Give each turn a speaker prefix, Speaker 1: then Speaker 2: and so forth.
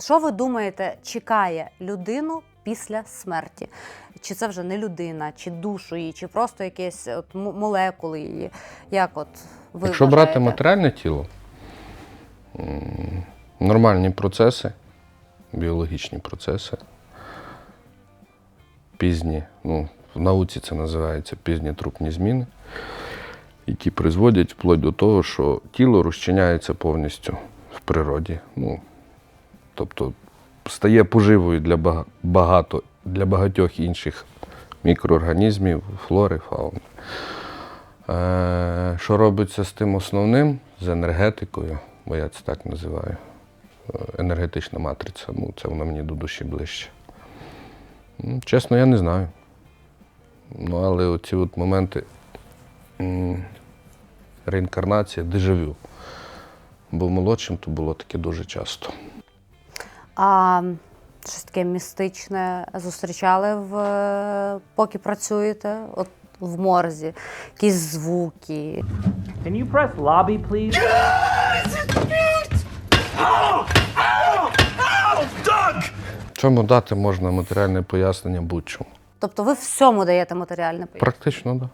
Speaker 1: Що ви думаєте, чекає людину після смерті? Чи це вже не людина, чи душу її, чи просто якісь от молекули її? Як от ви
Speaker 2: Якщо
Speaker 1: вважаєте?
Speaker 2: брати матеріальне тіло, нормальні процеси, біологічні процеси, пізні, ну, в науці це називається пізні трупні зміни, які призводять вплоть до того, що тіло розчиняється повністю в природі. Ну, тобто стає поживою для багато, для багатьох інших мікроорганізмів, флори, фауни. Е, Що робиться з тим основним, з енергетикою, бо я це так називаю. Е, Енергетична матриця, ну це воно мені до душі ближче. Чесно, я не знаю. Ну, але оці от моменти реінкарнації, дежавю. Бо молодшим то було таке дуже часто.
Speaker 1: А щось таке містичне зустрічали в е, поки працюєте? От в морзі, якісь звуки.
Speaker 3: Can you press lobby, please?
Speaker 2: Чому дати можна матеріальне пояснення будь-чому?
Speaker 1: Тобто ви всьому даєте матеріальне пояснення?
Speaker 2: Практично, так. Да.